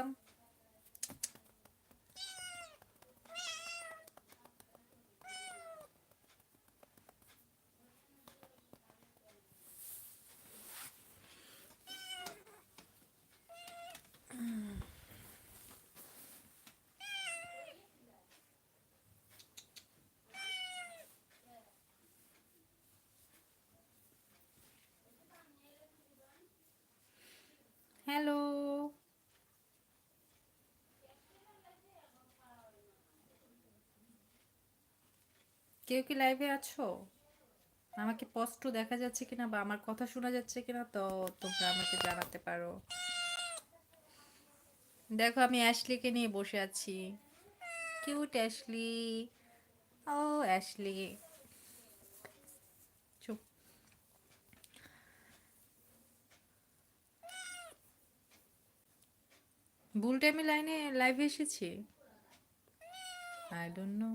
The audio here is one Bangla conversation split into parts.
ওয়েলকাম হ্যালো কেউ কি লাইভে আছো? আমাকে স্পষ্ট দেখা যাচ্ছে কিনা বা আমার কথা শোনা যাচ্ছে কিনা তো তোমরা আমাকে জানাতে পারো। দেখো, আমি অ্যাশলিকে নিয়ে বসে আছি। Cute Ashley. ও, অ্যাশলি। ভুল টাইমে লাইনে লাইভে এসেছি? I don't know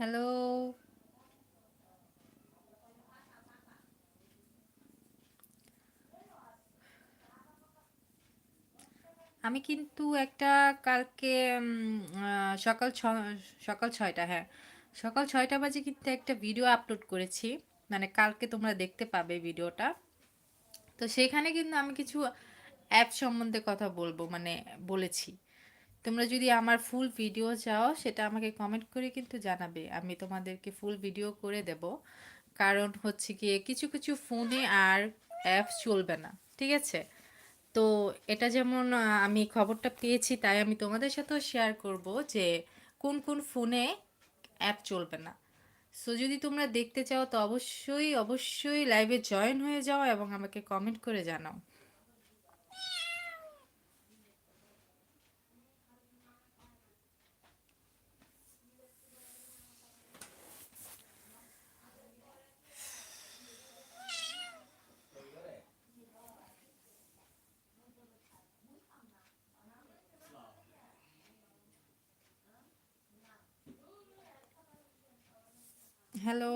hello. আমি কিন্তু একটা কালকে সকাল ছ, সকাল ছয়টা হ্যাঁ। সকাল ছয়টা বাজে কিন্তু একটা ভিডিও আপলোড করেছি। মানে কালকে তোমরা দেখতে পাবে ভিডিওটা তো সেখানে কিন্তু আমি কিছু অ্যাপ সম্বন্ধে কথা বলব মানে বলেছি। তোমরা যদি আমার ফুল ভিডিও চাও, সেটা আমাকে কমেন্ট করে কিন্তু জানাবে। আমি তোমাদেরকে ফুল ভিডিও করে দেব। কারণ হচ্ছে গিয়ে কিছু কিছু ফোনে আর অ্যাপ চলবে না, ঠিক আছে? তো এটা যেমন আমি খবরটা পেয়েছি, তাই আমি তোমাদের সাথেও শেয়ার করব যে কোন কোন ফোনে অ্যাপ চলবে না। সো যদি তোমরা দেখতে চাও, তো অবশ্যই অবশ্যই লাইভে জয়েন হয়ে যাও এবং আমাকে কমেন্ট করে জানাও। হ্যালো।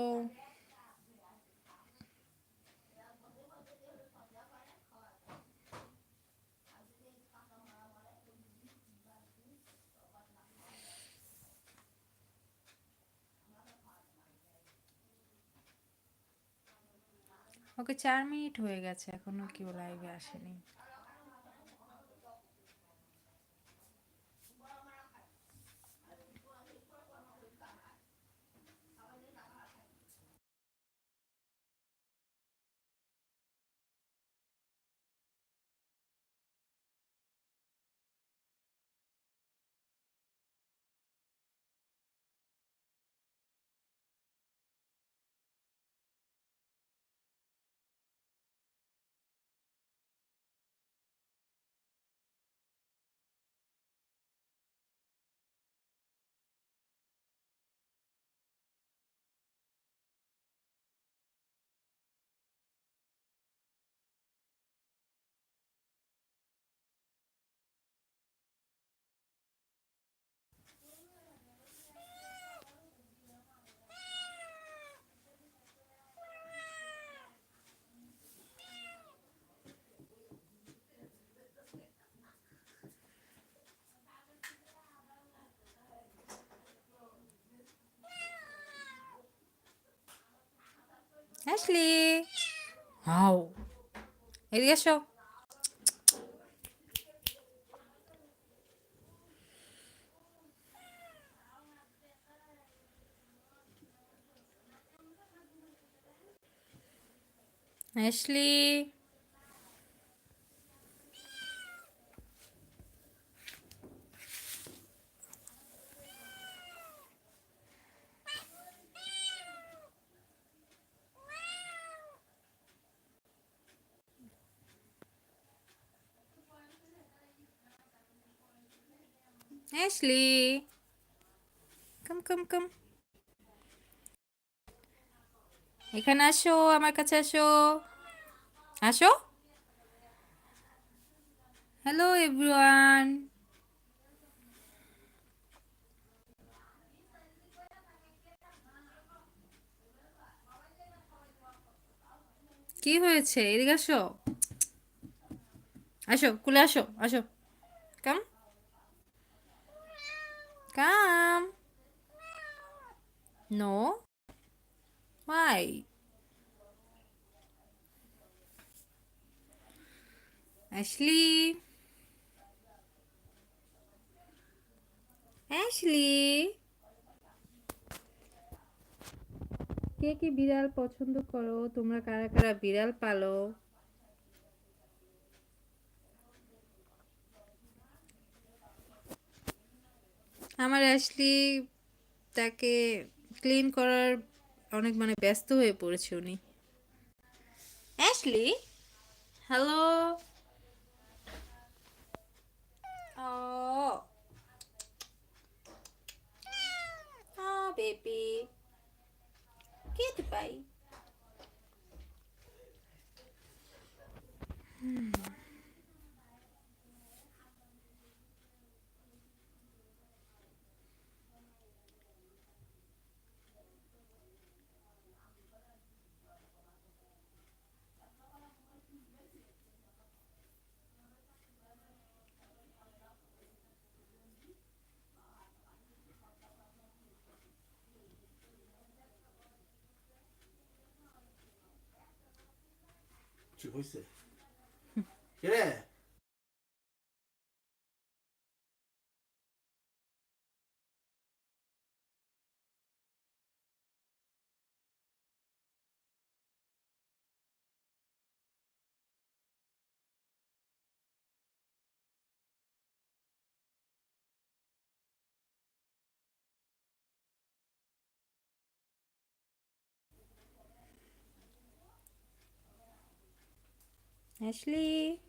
ওকে চার মিনিট হয়ে গেছে এখনও কেউ লাইভে আসেনি। অ্যাশলি হাও এদিকে এসো অ্যাশলি অ্যাশলি কাম কাম কাম এখানে আসো, আমার কাছে আসো। আসো? হ্যালো এভরিওয়ান কি হয়েছে? এদিকে আসো। আসো, কুলে আসো আসো come come no Why? Ashley? Ashley? কে কি বিড়াল পছন্দ করো তোমরা কারা কারা বিড়াল পালো আমার অ্যাশলি তাকে ক্লিন করার অনেক মানে ব্যস্ত হয়ে পড়েছে উনি। অ্যাশলি হ্যালো ও Oh, baby. Goodbye. কি হয়েছে কে Ashley.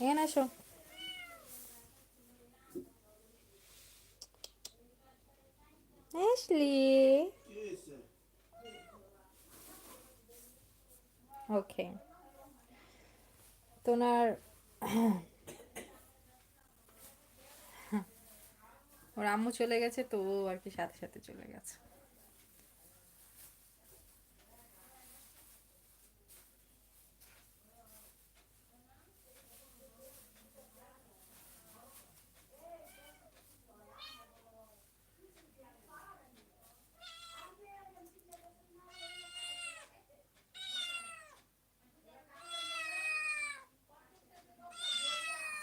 এখানে আসো অ্যাশলি ওকে তোনার ওর আম্মু চলে গেছে তো আর কি সাথে সাথে চলে গেছে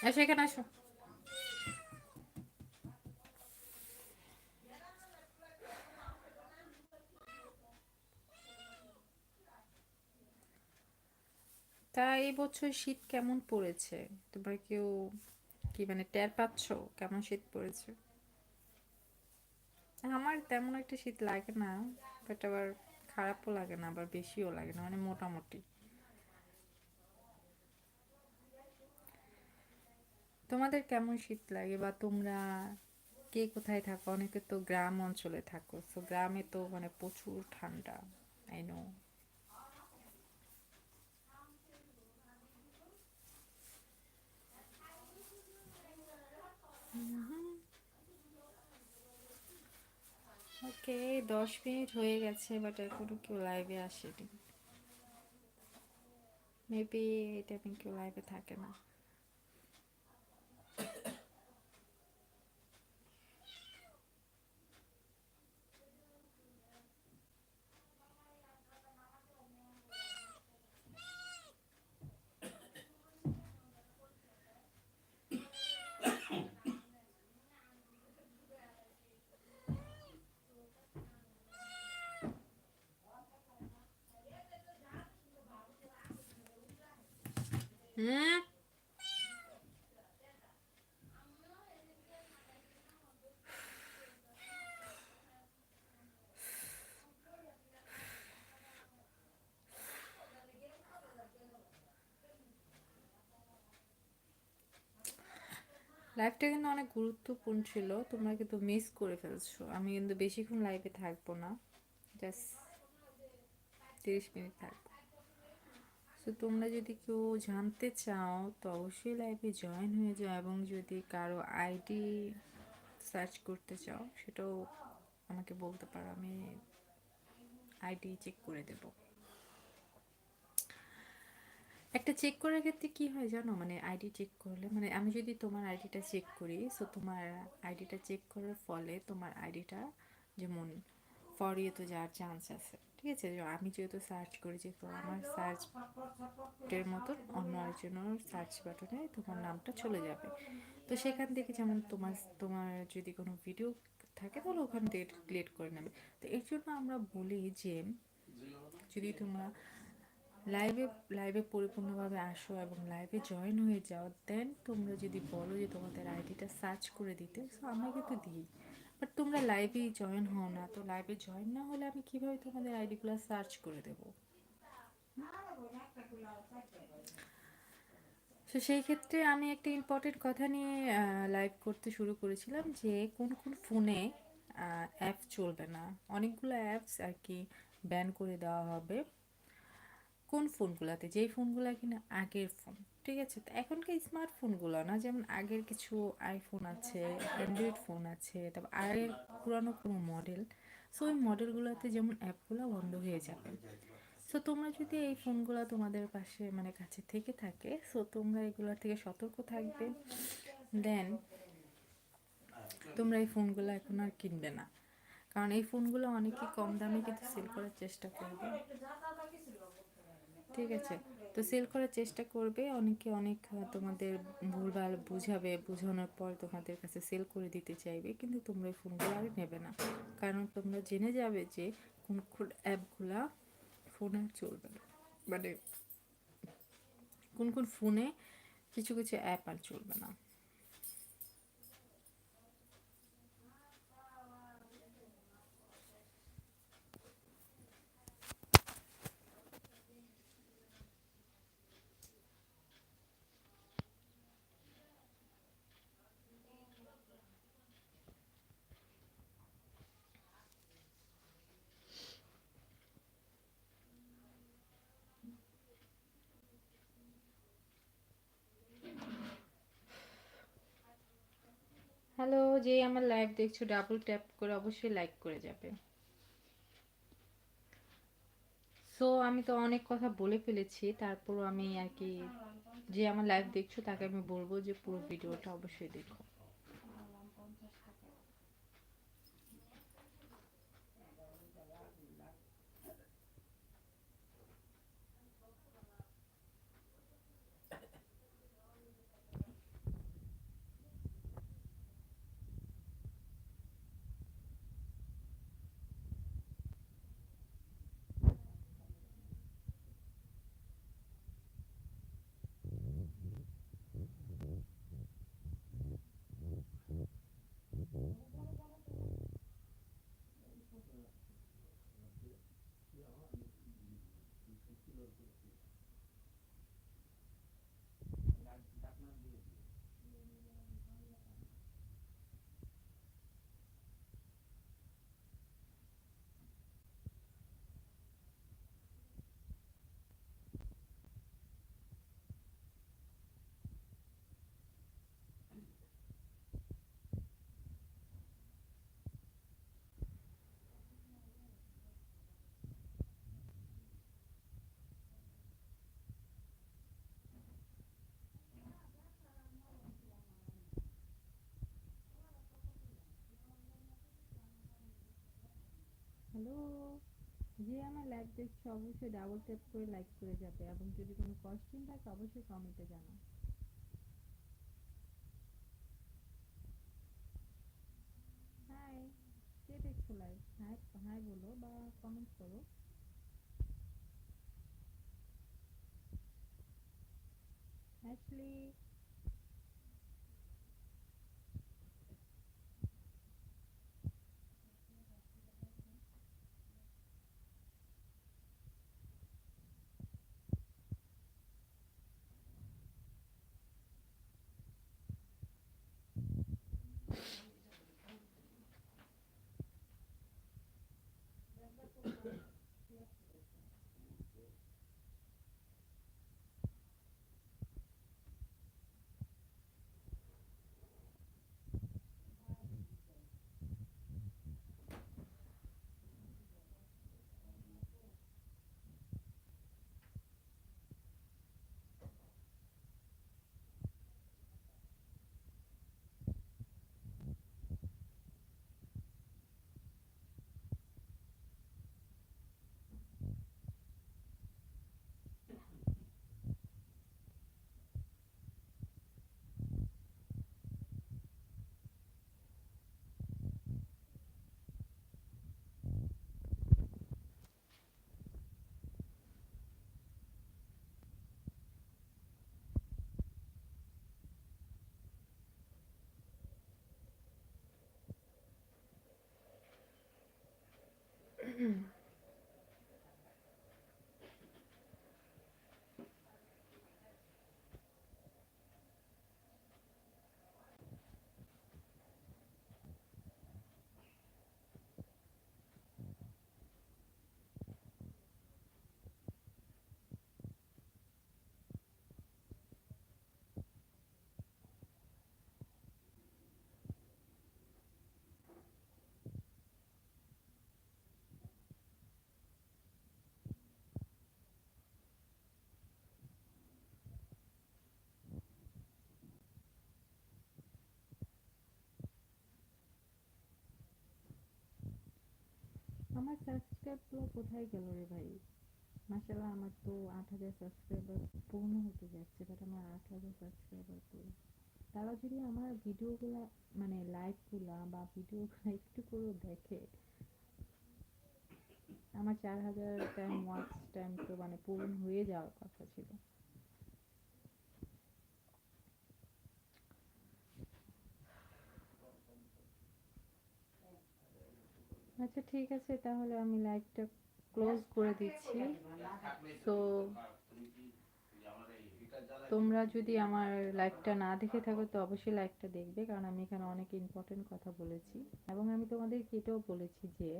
আসো এখানে আসো। তা বছর শীত কেমন পড়েছে? তোমরা কেউ কি মানে টের পাচ্ছ কেমন শীত পড়েছে? আমার তেমন একটা শীত লাগে না বাট আবার খারাপও লাগে না, আবার বেশিও লাগে না মানে মোটামুটি। তোমাদের কেমন শীত লাগে? বা তোমরা কে কোথায় থাকো? অনেকে তো গ্রাম অঞ্চলে থাকো তো গ্রামে তো মানে প্রচুর ঠান্ডা আই নো ওকে দশ মিনিট হয়ে গেছে বাট এখনও কেউ লাইভে আসেনি। মেবি টাইমে কেউ লাইভে থাকে না হুম লাইভটা কিন্তু অনেক গুরুত্বপূর্ণ ছিল। তোমরা কিন্তু মিস করে ফেলছো। আমি কিন্তু বেশিক্ষণ লাইফে থাকব না। জাস্ট তিরিশ মিনিট থাকব। তো তোমরা যদি কেউ জানতে চাও, তো অবশ্যই লাইভে জয়েন হয়ে যাও এবং যদি কারও আইডি সার্চ করতে চাও, সেটাও আমাকে বলতে পারো। আমি আইডি চেক করে দেবো। একটা চেক করার ক্ষেত্রে কি হয় জানো? মানে আইডি চেক করলে মানে আমি যদি তোমার আইডিটা চেক করি সো তোমার আইডিটা চেক করার ফলে তোমার আইডিটা যেমন ফরিয়ে তো যাওয়ার চান্স আছে, ঠিক আছে? আমি যেহেতু সার্চ করেছি তো আমার সার্চ এর মতন অন্য আরেকজনের সার্চ বাটনে তোমার নামটা চলে যাবে। তো সেখান থেকে যেমন তোমার তোমার যদি কোনো ভিডিও থাকে, তাহলে ওখান থেকে ডিলিট করে নেবে। তো এর জন্য আমরা বলি যে, যদি তোমরা লাইভে লাইভে পরিপূর্ণভাবে আসো এবং লাইভে জয়েন হয়ে যাও দেন তোমরা যদি বলো যে তোমাদের আইডিটা সার্চ করে দিতে সো আমরা কিন্তু দিই বাট তোমরা লাইভে জয়েন হও না, তো লাইভে জয়েন না হলে আমি কীভাবে তোমাদের আইডিগুলো সার্চ করে দেবো? তো সেই ক্ষেত্রে আমি একটা ইম্পর্টেন্ট কথা নিয়ে লাইভ করতে শুরু করেছিলাম যে কোন কোন ফোনে অ্যাপ চলবে না। অনেকগুলো অ্যাপস আর কি ব্যান করে দেওয়া হবে। কোন ফোনগুলোতে? যেই ফোনগুলো কিনা আগের ফোন। ঠিক আছে? তো এখনকার স্মার্টফোনগুলো না? যেমন আগের কিছু আইফোন আছে অ্যান্ড্রয়েড ফোন আছে, তারপর আগের পুরানো কোনো মডেল সো ওই মডেলগুলোতে যেমন অ্যাপগুলো বন্ধ হয়ে যাবে। সো তোমরা যদি এই ফোনগুলো তোমাদের পাশে মানে কাছে থেকে থাকে সো তোমরা এগুলোর থেকে সতর্ক থাকবে। দেন তোমরা এই ফোনগুলো এখন আর কিনবে না। কারণ এই ফোনগুলো অনেকেই কম দামে কিন্তু সেল করার চেষ্টা করবে। ঠিক আছে। তো সেল করার চেষ্টা করবে। অনেকে অনেক তোমাদের ভুলভাল বুঝাবে, বোঝানোর পর তোমাদের কাছে সেল করে দিতে চাইবে, কিন্তু তোমরা এই ফোনগুলো আর নেবে না। কারণ তোমরা জেনে যাবে যে কোন কোন অ্যাপগুলো ফোনে চলবে না। মানে কোন কোন ফোনে কিছু কিছু অ্যাপ আর চলবে না। হ্যালো যে আমার লাইভ দেখছ ডাবল ট্যাপ করে অবশ্যই লাইক করে যাবে। সো আমি তো অনেক কথা বলে ফেলেছি, তারপরও আমি আর কি যে আমার লাইভ দেখছ, তাকে আমি বলব যে পুরো ভিডিওটা অবশ্যই দেখো। হ্যালো। যে আমার লাইভ দেখছ অবশ্যই ডাবল ট্যাপ করে লাইক করে যাবে এবং যদি কোনো কোশ্চেন থাকে অবশ্যই কমেন্টে জানাও। হাই কে দেখছ লাইভ হাই হাই বলো বা কমেন্ট করো। Ashley Mm-hmm. আমার সাবস্ক্রাইবগুলো কোথায় গেল রে ভাই? মাশাআল্লাহ আমার তো আট হাজার সাবস্ক্রাইবার পূর্ণ হতে যাচ্ছে বাট আমার আট হাজার সাবস্ক্রাইবার কই? তারা যদি আমার ভিডিওগুলা মানে লাইভগুলা বা ভিডিওগুলা একটু করে দেখে, আমার চার হাজার টাইম ওয়াচ টাইম তো মানে পূরণ হয়ে যাওয়ার কথা ছিল। আচ্ছা ঠিক আছে, তাহলে আমি লাইভটা ক্লোজ করে দিচ্ছি। তো তোমরা যদি আমার লাইভটা না দেখে থাকো, তো অবশ্যই লাইভটা দেখবে, কারণ আমি এখানে অনেক ইম্পর্টেন্ট কথা বলেছি। এবং আমি তোমাদেরকে এটাও বলেছি যে,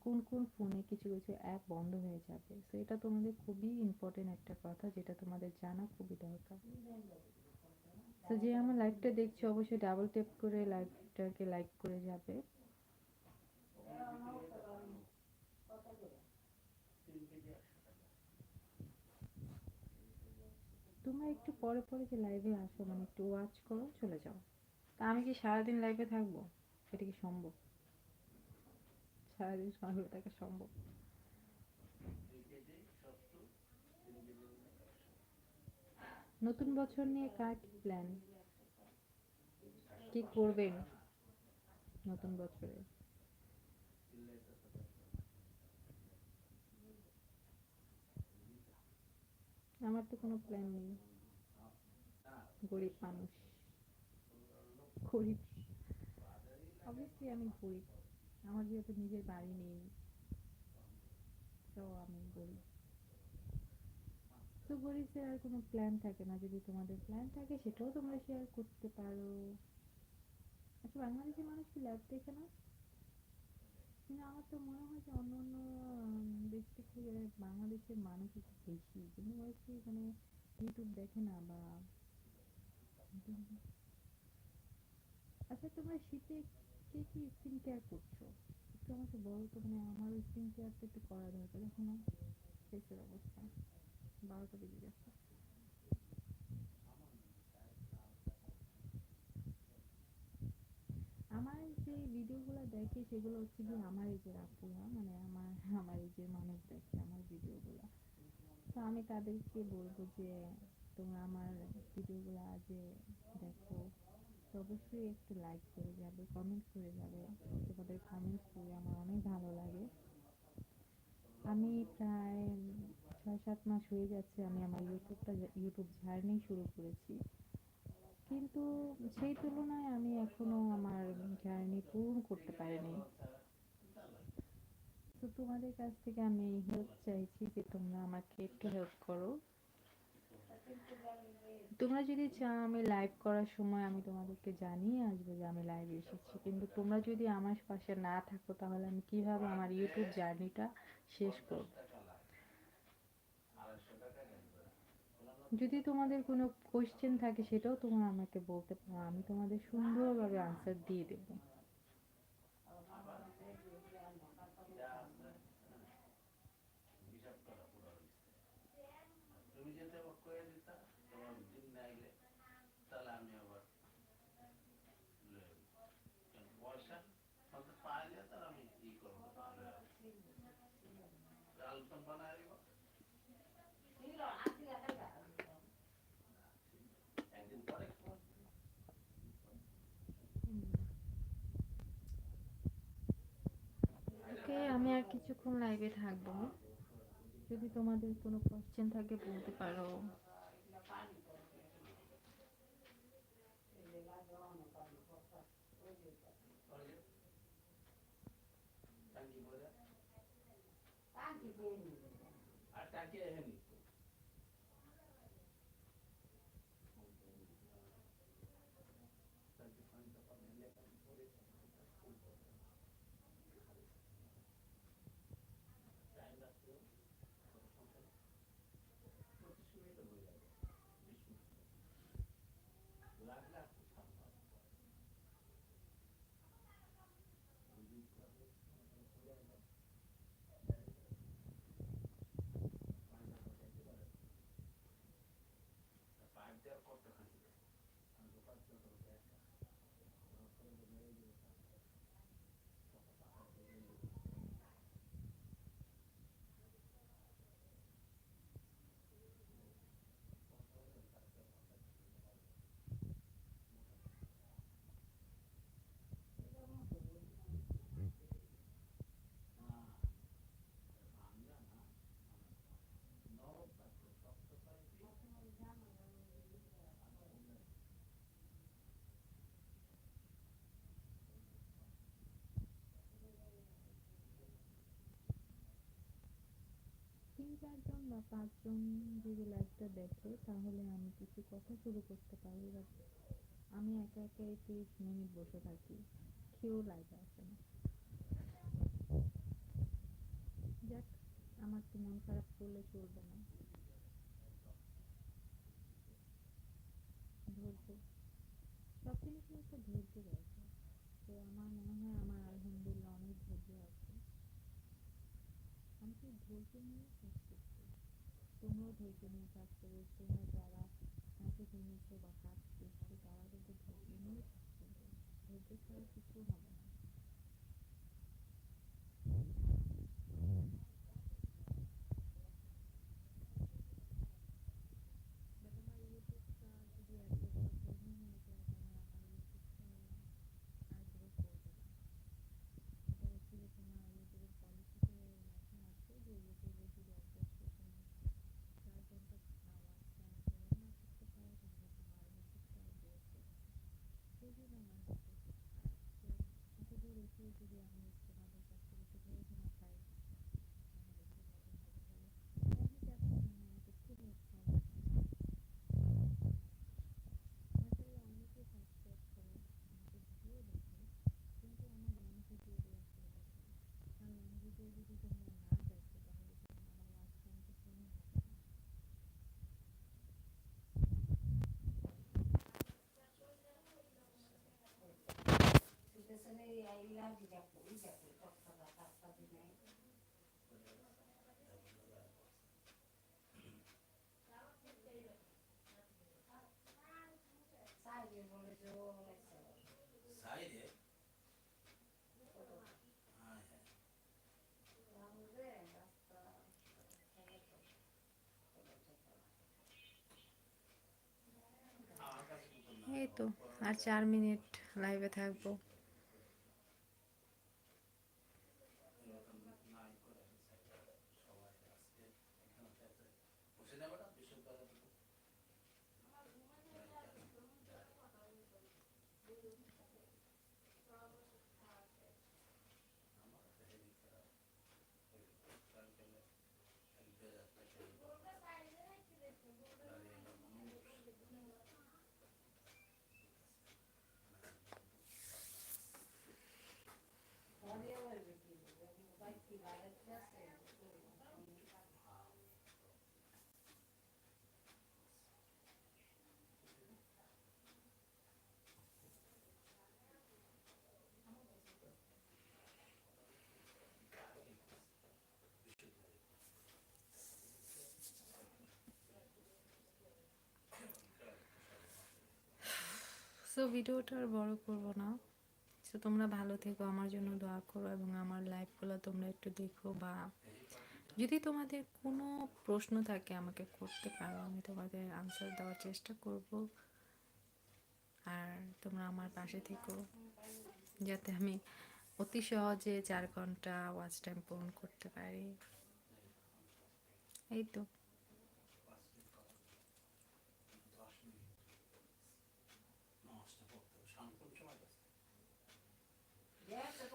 কোন কোন ফোনে কিছু কিছু অ্যাপ বন্ধ হয়ে যাবে। তো এটা তোমাদের খুবই ইম্পর্টেন্ট একটা কথা, যেটা তোমাদের জানা খুবই দরকার। তো যে আমার লাইভটা দেখছ, অবশ্যই ডাবল ট্যাপ করে লাইভটাকে লাইক করে যাবে। তোমরা একটু পরে পরে যে লাইভে আসো মানে একটু ওয়াচ করো, চলে যাও। তা আমি কি সারাদিন লাইভে থাকব? এটা কি সম্ভব? সারাদিন সঙ্গে থাকা সম্ভব? নতুন বছর নিয়ে কার কি প্ল্যান কি করবেন নতুন বছরে? আমার তো কোনো প্ল্যান নেই। গরিব মানুষ। গরিব। অবশ্যই আমি গরিব। আমার যেহেতু নিজের বাড়ি নেই তো আমি গরিব। তো গরিবদের আর কোনো প্ল্যান থাকে না। যদি তোমাদের প্ল্যান থাকে, সেটাও তোমরা শেয়ার করতে পারো। আচ্ছা বাংলাদেশের মানুষ কি লাইভ দেখে না? কিন্তু আমার তো মনে হয় যে অন্য অন্য দেশ থেকে বাংলাদেশের মানুষ একটু বেশি। কিন্তু হচ্ছে মানে ইউটিউব দেখে না বা আচ্ছা তোমরা শীতে কে কি স্কিন কেয়ার করছ? একটু আমাকে বলো তো মানে আমারও স্কিন কেয়ারটা একটু করা দরকার। এখনও শেষের অবস্থা। বারোটা বেজে গেছে আমার যে ভিডিওগুলো দেখে সেগুলো হচ্ছে কি আমার এই যে আপুরা মানে আমার আমার এই যে মানুষ দেখে আমার ভিডিওগুলো। তো আমি তাদেরকে বলব যে তোমরা আমার ভিডিওগুলো যে দেখো। তো অবশ্যই একটু লাইক করে যাবে কমেন্ট করে যাবে। তোমাদের কমেন্ট করে আমার অনেক ভালো লাগে। আমি প্রায় ছয় সাত মাস হয়ে যাচ্ছে আমি আমার ইউটিউবটা ইউটিউব জার্নি শুরু করেছি। কিন্তু সেই তুলনায় আমি এখনও আমার জার্নি পূরণ করতে পারিনি। তো তোমাদের কাছ থেকে আমি হেল্প চাইছি যে তোমরা আমাকে একটু হেল্প করো। তোমরা যদি চাও আমি লাইভ করার সময় আমি তোমাদেরকে জানিয়ে আসব যে আমি লাইভে এসেছি। কিন্তু তোমরা যদি আমার পাশে না থাকো, তাহলে আমি কীভাবে আমার ইউটিউব জার্নিটা শেষ করব? যদি তোমাদের কোনো কোশ্চেন থাকে সেটাও তোমরা আমাকে বলতে পারো, আমি তোমাদের সুন্দরভাবে আনসার দিয়ে দেবো তুমি যেতে করে দিতা তোমার দিন না এলে তাহলে আমি আবার লয়ে আইবো। কারণ পয়সা হয়তো পাইলে তাহলে আমি ই করব তাহলে ডাল তো বানায় দিব একদিন পরে খাব। ওকে আমি আর কিছুক্ষণ লাইভে থাকব যদি তোমাদের কোনো কোশ্চেন থাকে বলতে পারো Thank ভরে। আর টাঙ্কি এহেনি। টাঙ্কি পানিটা পানি এলে পানি পরে ফুল পড়বে। টাইম লাগছে কোনো সমস্যা নেই। পঁচিশ মিনিটে হয়ে যাবে বিশ মিনিট লাগলে আর একটু সামনে হবে। যদি লাগলে কোনো সমস্যা হয়ে যায়, পানিটা পচাইতে পারে। তা পাইপ দেওয়ার কতখানি? আমি তো পাইপ দেওয়ার কোনো একটা। আমার ফোনে তো মেরে দিবে তা। কত টাকা দিয়ে দিবে। তিন চারজন বা পাঁচজন যদি লাইভটা দেখে, তাহলে আমি কিছু কথা শুরু করতে পারি বা আমি একা একা এই তিরিশ মিনিট বসে থাকি। কেউ লাইভে আসে না। যাক, আমার তো মন খারাপ করলে চলবে না। ধৈর্য। সব জিনিসের একটা ধৈর্য দরকার তো আমার মনে হয় আমার আলহামদুলিল্লাহ অনেক ধৈর্য আছে আমি সেই ধৈর্য নিয়ে কাজ করতে তোমরাও ধৈর্য নিয়ে কাজ করবে তোমরা যারা কাছে কিনেছো বা কাজ করছ, তারা কিন্তু ধৈর্য নিয়ে কাজ করবে। ধৈর্য ছাড়া কিছু হবে तो बिजा पोळी जाते फक्त ভিডিওটা আর বড় করব না। সো তোমরা ভালো থেকো, আমার জন্য দোয়া করো এবং আমার লাইফগুলো তোমরা একটু দেখো বা যদি তোমাদের কোনো প্রশ্ন থাকে আমাকে করতে পারো, আমি তোমাদের আনসার দেওয়ার চেষ্টা করব। আর তোমরা আমার পাশে থেকো, যাতে আমি অতি সহজে চার ঘণ্টা ওয়াচ টাইম পূরণ করতে পারি। এই তো নষ্ট করতে হবে শান্তন সময় আছে